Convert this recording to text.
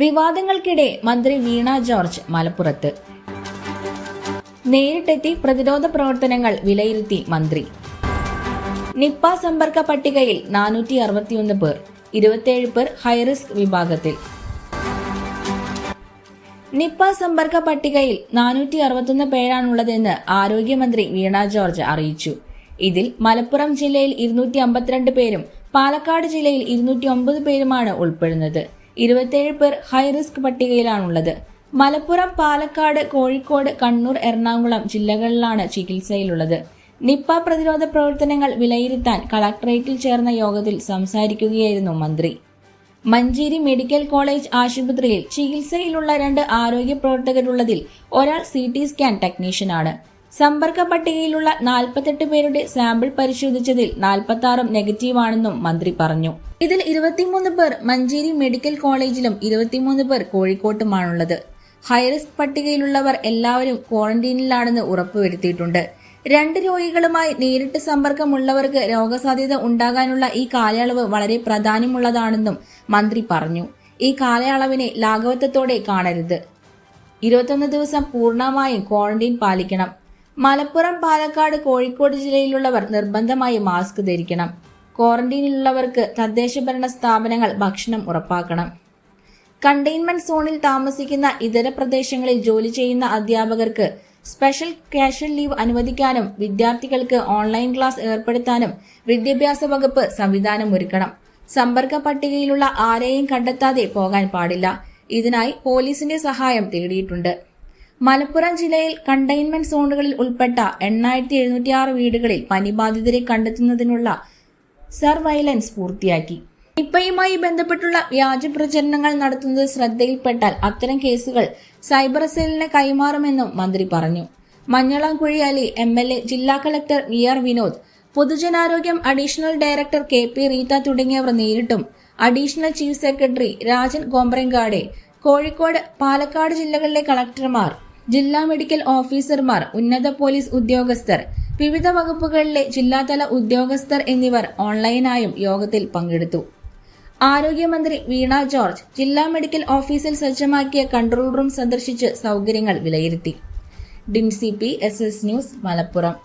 വിവാദങ്ങൾക്കിടെ മന്ത്രി വീണ ജോർജ് മലപ്പുറത്ത്. നേരിട്ടെത്തി പ്രതിരോധ പ്രവർത്തനങ്ങൾ വിലയിരുത്തി മന്ത്രി. നിപ്പ സമ്പർക്ക പട്ടികയിൽ നാനൂറ്റി അറുപത്തിയൊന്ന് പേർ ഇരുപത്തിയേഴ് പേർ ഹൈറിസ്ക് വിഭാഗത്തിൽ. നിപ്പ സമ്പർക്ക പട്ടികയിൽ നാനൂറ്റി അറുപത്തൊന്ന് പേരാണുള്ളതെന്ന് ആരോഗ്യമന്ത്രി വീണ ജോർജ് അറിയിച്ചു. ഇതിൽ മലപ്പുറം ജില്ലയിൽ ഇരുന്നൂറ്റി അമ്പത്തിരണ്ട് പേരും പാലക്കാട് ജില്ലയിൽ ഇരുന്നൂറ്റി ഒമ്പത് പേരുമാണ് ഉൾപ്പെടുന്നത്. ഇരുപത്തിയേഴ് പേർ ഹൈറിസ്ക് പട്ടികയിലാണുള്ളത്. മലപ്പുറം പാലക്കാട് കോഴിക്കോട് കണ്ണൂർ എറണാകുളം ജില്ലകളിലാണ് ചികിത്സയിലുള്ളത്. നിപ്പ പ്രതിരോധ പ്രവർത്തനങ്ങൾ വിലയിരുത്താൻ കളക്ടറേറ്റിൽ ചേർന്ന യോഗത്തിൽ സംസാരിക്കുകയായിരുന്നു മന്ത്രി. മഞ്ചേരി മെഡിക്കൽ കോളേജ് ആശുപത്രിയിൽ ചികിത്സയിലുള്ള രണ്ട് ആരോഗ്യ പ്രവർത്തകരുള്ളതിൽ ഒരാൾ സി ടി സ്കാൻ ടെക്നീഷ്യനാണ്. സമ്പർക്ക പട്ടികയിലുള്ള നാൽപ്പത്തെട്ട് പേരുടെ സാമ്പിൾ പരിശോധിച്ചതിൽ നാൽപ്പത്തി ആറും നെഗറ്റീവാണെന്നും മന്ത്രി പറഞ്ഞു. ഇതിൽ ഇരുപത്തിമൂന്ന് പേർ മഞ്ചേരി മെഡിക്കൽ കോളേജിലും ഇരുപത്തിമൂന്ന് പേർ കോഴിക്കോട്ടുമാണുള്ളത്. ഹൈറിസ്ക് പട്ടികയിലുള്ളവർ എല്ലാവരും ക്വാറന്റീനിലാണെന്ന് ഉറപ്പുവരുത്തിയിട്ടുണ്ട്. രണ്ട് രോഗികളുമായി നേരിട്ട് സമ്പർക്കമുള്ളവർക്ക് രോഗസാധ്യത ഉണ്ടാകാനുള്ള ഈ കാലയളവ് വളരെ പ്രാധാന്യമുള്ളതാണെന്നും മന്ത്രി പറഞ്ഞു. ഈ കാലയളവിനെ ലാഘവത്വത്തോടെ കാണരുത്. ഇരുപത്തൊന്ന് ദിവസം പൂർണമായും ക്വാറന്റീൻ പാലിക്കണം. മലപ്പുറം പാലക്കാട് കോഴിക്കോട് ജില്ലയിലുള്ളവർ നിർബന്ധമായി മാസ്ക് ധരിക്കണം. ക്വാറന്റീനിലുള്ളവർക്ക് തദ്ദേശഭരണ സ്ഥാപനങ്ങൾ ഭക്ഷണം ഉറപ്പാക്കണം. കണ്ടെയ്ൻമെന്റ് സോണിൽ താമസിക്കുന്ന ഇതര പ്രദേശങ്ങളിൽ ജോലി ചെയ്യുന്ന അധ്യാപകർക്ക് സ്പെഷ്യൽ കാഷ്വൽ ലീവ് അനുവദിക്കാനും വിദ്യാർത്ഥികൾക്ക് ഓൺലൈൻ ക്ലാസ് ഏർപ്പെടുത്താനും വിദ്യാഭ്യാസ വകുപ്പ് സംവിധാനം ഒരുക്കണം സമ്പർക്ക പട്ടികയിലുള്ള ആരെയും കണ്ടെത്താതെ പോകാൻ പാടില്ല. ഇതിനായി പോലീസിന്റെ സഹായം തേടിയിട്ടുണ്ട്. മലപ്പുറം ജില്ലയിൽ കണ്ടെയ്ൻമെന്റ് സോണുകളിൽ ഉൾപ്പെട്ട എണ്ണായിരത്തി എഴുന്നൂറ്റിയാറ് വീടുകളിൽ പനിബാധിതരെ കണ്ടെത്തുന്നതിനുള്ള സർവൈലൻസ് പൂർത്തിയാക്കി. നിപ്പയുമായി ബന്ധപ്പെട്ടുള്ള വ്യാജ പ്രചരണങ്ങൾ നടത്തുന്നത് ശ്രദ്ധയിൽപ്പെട്ടാൽ അത്തരം കേസുകൾ സൈബർ സെല്ലിന് കൈമാറുമെന്നും മന്ത്രി പറഞ്ഞു. Manjalamkuzhi Ali M L A ജില്ലാ collector V R Vinod പൊതുജനാരോഗ്യം additional director K P Reetha തുടങ്ങിയവർ നേരിട്ടും additional chief secretary Rajan Khobragade Kozhikode Palakkad ജില്ലകളിലെ കളക്ടർമാർ ജില്ലാ മെഡിക്കൽ ഓഫീസർമാർ ഉന്നത പോലീസ് ഉദ്യോഗസ്ഥർ വിവിധ വകുപ്പുകളിലെ ജില്ലാതല ഉദ്യോഗസ്ഥർ എന്നിവർ ഓൺലൈനായും യോഗത്തിൽ പങ്കെടുത്തു. ആരോഗ്യമന്ത്രി വീണ ജോർജ് ജില്ലാ മെഡിക്കൽ ഓഫീസിൽ സജ്ജമാക്കിയ കൺട്രോൾ റൂം സന്ദർശിച്ച് സൗകര്യങ്ങൾ വിലയിരുത്തി. ഡിംസി P S S news Malappuram.